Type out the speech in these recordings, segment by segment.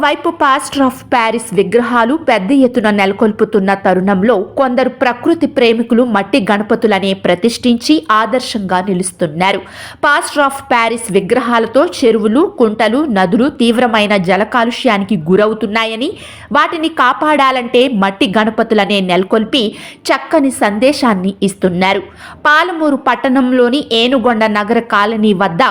ఒకవైపు pastor of Paris విగ్రహాలు పెద్ద ఎత్తున నెలకొల్పుతున్న తరుణంలో కొందరు ప్రకృతి ప్రేమికులు మట్టి గణపతులనే ప్రతిష్ఠించి ఆదర్శంగా నిలుస్తున్నారు. పాస్టర్ ఆఫ్ ప్యారిస్ విగ్రహాలతో చెరువులు కుంటలు నదులు తీవ్రమైన జల కాలుష్యానికి గురవుతున్నాయని వాటిని కాపాడాలంటే మట్టి గణపతులనే నెలకొల్పి చక్కని సందేశాన్ని ఇస్తున్నారు. పాలమూరు పట్టణంలోని ఏనుగొండ నగర కాలనీ వద్ద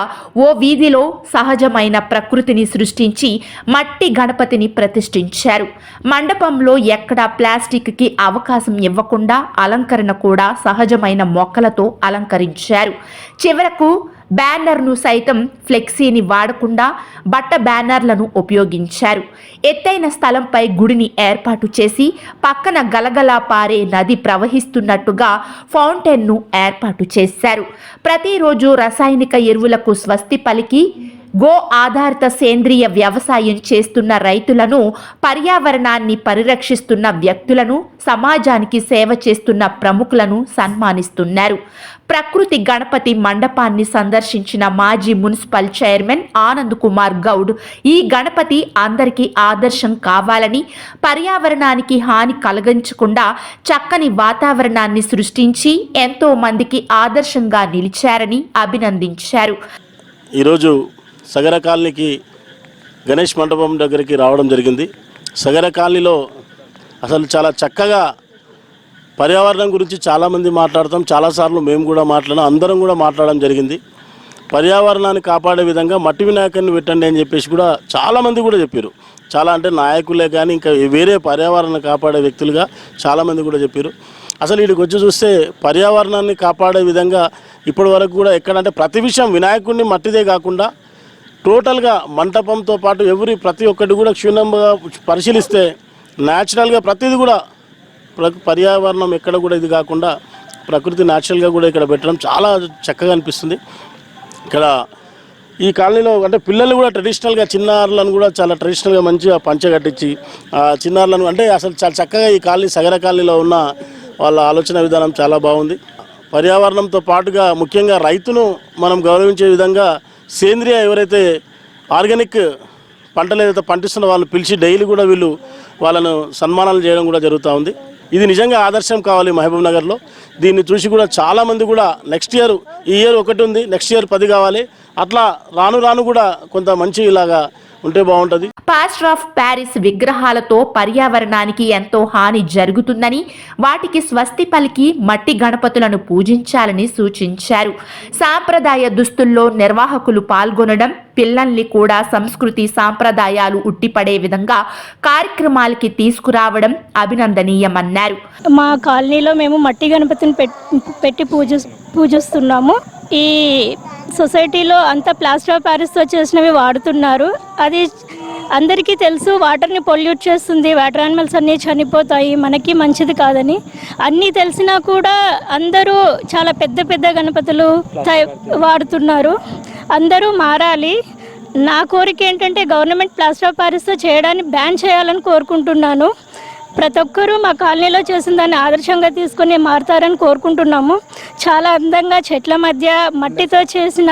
ఓ వీధిలో సహజమైన ప్రకృతిని సృష్టించి మట్టి గణపతిని ప్రతిష్ఠించారు. మండపంలో ఎక్కడా ప్లాస్టిక్కి అవకాశం ఇవ్వకుండా అలంకరణ కూడా సహజమైన మొక్కలతో అలంకరించారు. చివరకు బ్యానర్ను సైతం ఫ్లెక్సీని వాడకుండా బట్ట బ్యానర్లను ఉపయోగించారు. ఎత్తైన స్థలంపై గుడిని ఏర్పాటు చేసి పక్కన గలగలా పారే నది ప్రవహిస్తున్నట్టుగా ఫౌంటైన్ను ఏర్పాటు చేశారు. ప్రతిరోజు రసాయనిక ఎరువులకు స్వస్తి పలికి గో ఆధారిత సేంద్రియ వ్యవసాయం చేస్తున్న రైతులను పర్యావరణాన్ని పరిరక్షిస్తున్న వ్యక్తులను సమాజానికి సేవ చేస్తున్న ప్రముఖులను సన్మానిస్తున్నారు. ప్రకృతి గణపతి మండపాన్ని సందర్శించిన మాజీ మున్సిపల్ చైర్మన్ ఆనంద్ కుమార్ గౌడ్ ఈ గణపతి అందరికీ ఆదర్శం కావాలని పర్యావరణానికి హాని కలగించకుండా చక్కని వాతావరణాన్ని సృష్టించి ఎంతో మందికి ఆదర్శంగా నిలిచారని అభినందించారు. ఈరోజు సగర కాలనీకి గణేష్ మండపం దగ్గరికి రావడం జరిగింది. సగర కాలనీలో అసలు చాలా చక్కగా పర్యావరణం గురించి చాలామంది మాట్లాడతాం చాలాసార్లు మేము కూడా మాట్లాడడం అందరం కూడా మాట్లాడడం జరిగింది. పర్యావరణాన్ని కాపాడే విధంగా మట్టి వినాయకుడిని పెట్టండి అని చెప్పేసి కూడా చాలామంది కూడా చెప్పారు. చాలా అంటే నాయకులే కానీ ఇంకా వేరే పర్యావరణాన్ని కాపాడే వ్యక్తులుగా చాలామంది కూడా చెప్పారు. అసలు వీడికి వచ్చి చూస్తే పర్యావరణాన్ని కాపాడే విధంగా ఇప్పటి వరకు కూడా ఎక్కడంటే ప్రతి విషయం వినాయకుడిని మట్టిదే కాకుండా టోటల్గా మంటపంతో పాటు ఎవరి ప్రతి ఒక్కటి కూడా క్షుణ్ణంగా పరిశీలిస్తే న్యాచురల్గా ప్రతిది కూడా ప్ర- పర్యావరణం ఎక్కడ కూడా ఇది కాకుండా ప్రకృతి న్యాచురల్గా కూడా ఇక్కడ పెట్టడం చాలా చక్కగా అనిపిస్తుంది. ఇక్కడ ఈ కాలనీలో అంటే పిల్లలు కూడా ట్రెడిషనల్గా చిన్నారులను కూడా చాలా ట్రెడిషనల్గా మంచిగా పంచ కట్టించి ఆ చిన్నారులను అంటే అసలు చాలా చక్కగా ఈ కాలనీ సగర కాలనీలో ఉన్న వాళ్ళ ఆలోచన విధానం చాలా బాగుంది. పర్యావరణంతో పాటుగా ముఖ్యంగా రైతును మనం గౌరవించే విధంగా సేంద్రియ ఎవరైతే ఆర్గానిక్ పంటలు ఏదైతే పండిస్తున్న వాళ్ళు పిలిచి డైలీ కూడా వీళ్ళు వాళ్ళను సన్మానాలు చేయడం కూడా జరుగుతూ ఉంది. ఇది నిజంగా ఆదర్శం కావాలి మహబూబ్ నగర్లో. దీన్ని చూసి కూడా చాలామంది కూడా నెక్స్ట్ ఇయర్ ఈ ఇయర్ ఒకటి ఉంది నెక్స్ట్ ఇయర్ పది కావాలి. అట్లా రాను రాను కూడా కొంత మంచి ఇలాగా ఉంటే బాగుంటుంది. పాస్టర్ ఆఫ్ ప్యారిస్ విగ్రహాలతో పర్యావరణానికి ఎంతో హాని జరుగుతుందని వాటికి స్వస్తి పలికి మట్టి గణపతులను పూజించాలని సూచించారు. సాంప్రదాయ దుస్తుల్లో నిర్వాహకులు పాల్గొనడం పిల్లల్ని కూడా సంస్కృతి సాంప్రదాయాలు ఉట్టిపడే విధంగా కార్యక్రమాలకి తీసుకురావడం అభినందనీయమన్నారు. మా కాలనీలో మేము మట్టి గణపతిని పెట్- పెట్టి పూజ పూజిస్తున్నాము. ఈ సొసైటీలో అంతా ప్లాస్టర్ ఆఫ్ ప్యారిస్తో చేసినవి వాడుతున్నారు. అది అందరికీ తెలుసు వాటర్ని పొల్యూట్ చేస్తుంది వాటర్ యానిమల్స్ అన్నీ చనిపోతాయి మనకి మంచిది కాదని. అన్నీ తెలిసినా కూడా అందరూ చాలా పెద్ద పెద్ద గణపతులు వాడుతున్నారు. అందరూ మారాలి. నా కోరిక ఏంటంటే గవర్నమెంట్ ప్లాస్టర్ ఆఫ్ ప్యారిస్తో చేయడాన్ని బ్యాన్ చేయాలని కోరుకుంటున్నాను. ప్రతి ఒక్కరూ మా కాలనీలో చేసిన దాన్ని ఆదర్శంగా తీసుకొని మారుతారని కోరుకుంటున్నాము. చాలా అందంగా చెట్ల మధ్య మట్టితో చేసిన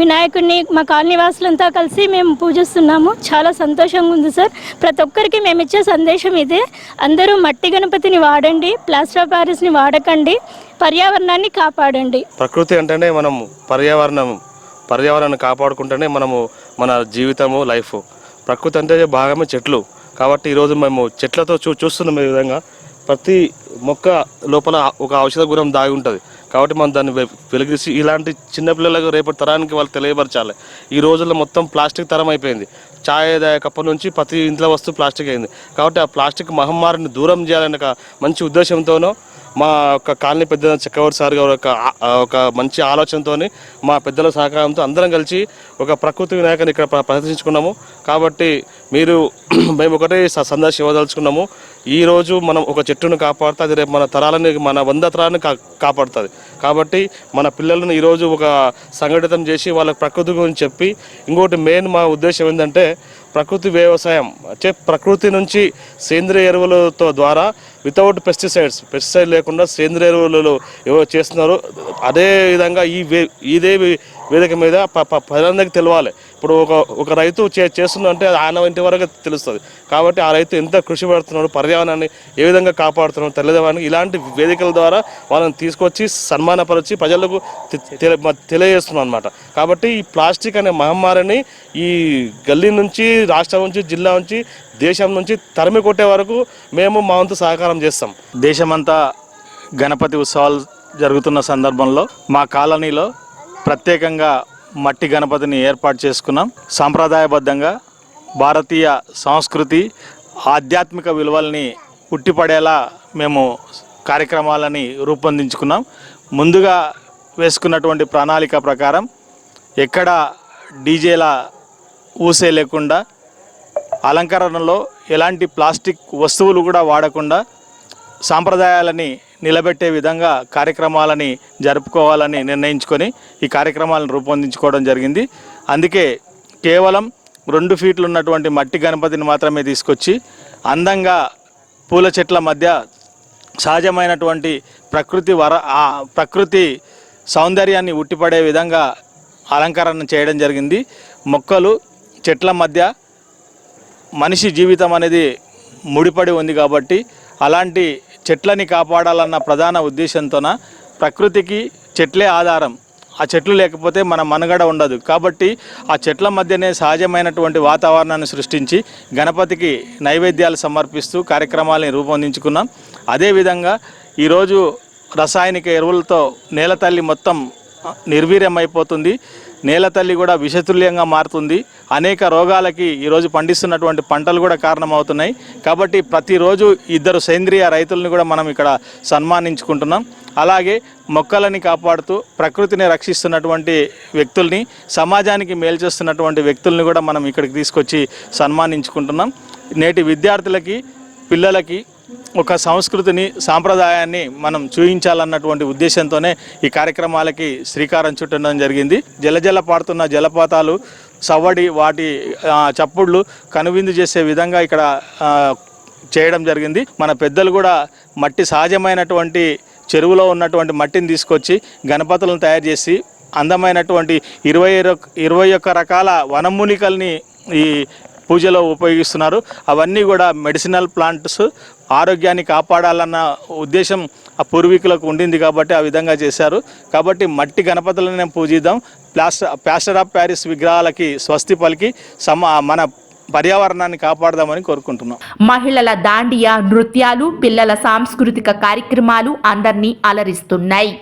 వినాయకుడిని మా కాలనీ వాసులంతా కలిసి మేము పూజిస్తున్నాము. చాలా సంతోషంగా ఉంది సార్. ప్రతి ఒక్కరికి మేము ఇచ్చే సందేశం ఇదే. అందరూ మట్టి గణపతిని వాడండి ప్లాస్టర్ ఆఫ్ ప్యారిస్ని వాడకండి పర్యావరణాన్ని కాపాడండి. ప్రకృతి అంటేనే మనం పర్యావరణం పర్యావరణాన్ని కాపాడుకుంటేనే మనము మన జీవితము లైఫ్. ప్రకృతి అంటే భాగమే చెట్లు. కాబట్టి ఈరోజు మేము చెట్లతో చూ చూస్తున్నాం ఈ విధంగా. ప్రతి మొక్క లోపల ఒక ఔషధ గుణం దాగి ఉంటుంది. కాబట్టి మనం దాన్ని వె- వెలిగిసి ఇలాంటి చిన్నపిల్లలకు రేపటి తరానికి వాళ్ళు తెలియపరచాలి. ఈ రోజుల్లో మొత్తం ప్లాస్టిక్ తరం అయిపోయింది. ఛాయ్ కప్ప నుంచి ప్రతి ఇంట్లో వస్తువు ప్లాస్టిక్ అయింది. కాబట్టి ఆ ప్లాస్టిక్ మహమ్మారిని దూరం చేయాలనే మంచి ఉద్దేశంతోనో మా యొక్క కాలనీ పెద్ద చక్రవర్తి సార్ గారు ఒక ఒక మంచి ఆలోచనతోని మా పెద్దల సహకారంతో అందరం కలిసి ఒక ప్రకృతి వినాయకుని ఇక్కడ ప్రదర్శించుకున్నాము. కాబట్టి మీరు మేము ఒకటే స- సందేశం ఇవ్వదలుచుకున్నాము. ఈరోజు మనం ఒక చెట్టును కాపాడుతుంది రేపు మన తరాలని మన వంద తరాలను కా కాపాడుతుంది. కాబట్టి మన పిల్లలను ఈరోజు ఒక సంఘటితం చేసి వాళ్ళకి ప్రకృతి గురించి చెప్పి ఇంకోటి మెయిన్ మా ఉద్దేశం ఏంటంటే ప్రకృతి వ్యవసాయం అంటే ప్రకృతి నుంచి సేంద్రియ ఎరువులతో ద్వారా వితౌట్ పెస్టిసైడ్స్ పెస్టిసైడ్ లేకుండా సేంద్రియ ఎరువులు ఏవో చేస్తున్నారు. అదే విధంగా ఈ వే ఇదే వేదిక మీద ప- ప- ప్రజలందరికీ తెలవాలి. ఇప్పుడు ఒక ఒక రైతు చే చేస్తుందంటే ఆయన ఇంటి వరకు తెలుస్తుంది. కాబట్టి ఆ రైతు ఎంత కృషి పెడుతున్నాడు పర్యావరణాన్ని ఏ విధంగా కాపాడుతున్నాడు తెలియదేవానికి ఇలాంటి వేదికల ద్వారా వాళ్ళని తీసుకొచ్చి సన్మానపరిచి ప్రజలకు తె- తెలియజేస్తున్నాం అనమాట కాబట్టి ఈ ప్లాస్టిక్ అనే మహమ్మారిని ఈ గల్లీ నుంచి రాష్ట్రం నుంచి జిల్లా నుంచి దేశం నుంచి తరిమి కొట్టే వరకు మేము మా వంతు సహకారం చేస్తాం. దేశమంతా గణపతి ఉత్సవాలు జరుగుతున్న సందర్భంలో మా కాలనీలో ప్రత్యేకంగా మట్టి గణపతిని ఏర్పాటు చేసుకున్నాం. సాంప్రదాయబద్ధంగా భారతీయ సంస్కృతి ఆధ్యాత్మిక విలువల్ని ఉట్టిపడేలా మేము కార్యక్రమాలని రూపొందించుకున్నాం. ముందుగా వేసుకున్నటువంటి ప్రణాళిక ప్రకారం ఎక్కడ డీజేల ఊసే లేకుండా అలంకరణలో ఎలాంటి ప్లాస్టిక్ వస్తువులు కూడా వాడకుండా సాంప్రదాయాలని నిలబెట్టే విధంగా కార్యక్రమాలని జరుపుకోవాలని నిర్ణయించుకొని ఈ కార్యక్రమాలను రూపొందించుకోవడం జరిగింది. అందుకే కేవలం రెండు ఫీట్లు ఉన్నటువంటి మట్టి గణపతిని మాత్రమే తీసుకొచ్చి అందంగా పూల చెట్ల మధ్య సహజమైనటువంటి ప్రకృతి వర ప్రకృతి సౌందర్యాన్ని ఉట్టిపడే విధంగా అలంకరణ చేయడం జరిగింది. మొక్కలు చెట్ల మధ్య మనిషి జీవితం అనేది ముడిపడి ఉంది కాబట్టి అలాంటి చెట్లని కాపాడాలన్న ప్రధాన ఉద్దేశంతోన ప్రకృతికి చెట్లే ఆధారం. ఆ చెట్లు లేకపోతే మన మనుగడ ఉండదు. కాబట్టి ఆ చెట్ల మధ్యనే సహజమైనటువంటి వాతావరణాన్ని సృష్టించి గణపతికి నైవేద్యాలు సమర్పిస్తూ కార్యక్రమాలని రూపొందించుకున్నాం. అదేవిధంగా ఈరోజు రసాయనిక ఎరువులతో నేల తల్లి మొత్తం నిర్వీర్యమైపోతుంది. నేల తల్లి కూడా విషతుల్యంగా మారుతుంది. అనేక రోగాలకి ఈరోజు పండిస్తున్నటువంటి పంటలు కూడా కారణమవుతున్నాయి. కాబట్టి ప్రతిరోజు ఇద్దరు సేంద్రియ రైతులను కూడా మనం ఇక్కడ సన్మానించుకుంటున్నాం. అలాగే మొక్కలని కాపాడుతూ ప్రకృతిని రక్షిస్తున్నటువంటి వ్యక్తుల్ని సమాజానికి మేలు చేస్తున్నటువంటి వ్యక్తుల్ని కూడా మనం ఇక్కడికి తీసుకొచ్చి సన్మానించుకుంటున్నాం. నేటి విద్యార్థులకి పిల్లలకి ఒక సంస్కృతిని సాంప్రదాయాన్ని మనం చూయించాలన్నటువంటి ఉద్దేశంతోనే ఈ కార్యక్రమాలకి శ్రీకారం చుట్టడం జరిగింది. జలజల పాడుతున్న జలపాతాలు సవ్వడి వాటి చప్పుళ్ళు కనువిందు చేసే విధంగా ఇక్కడ చేయడం జరిగింది. మన పెద్దలు కూడా మట్టి సహజమైనటువంటి చెరువులో ఉన్నటువంటి మట్టిని తీసుకొచ్చి గణపతులను తయారు చేసి అందమైనటువంటి ఇరవై ఇరవై ఒక్క రకాల వనమూలికల్ని ఈ పూజలో ఉపయోగిస్తున్నారు. అవన్నీ కూడా మెడిసినల్ ప్లాంట్స్ ఆరోగ్యాన్ని కాపాడాలన్న ఉద్దేశం ఆ పూర్వీకులకు ఉండింది కాబట్టి ఆ విధంగా చేశారు. కాబట్టి మట్టి గణపతులనే పూజిద్దాం. ప్లాస్టర్ ప్లాస్టర్ ఆఫ్ ప్యారిస్ విగ్రహాలకి స్వస్తి పలికి సమ మన పర్యావరణాన్ని కాపాడదామని కోరుకుంటున్నాం. మహిళల దాండియా నృత్యాలు పిల్లల సాంస్కృతిక కార్యక్రమాలు అందరినీ అలరిస్తున్నాయి.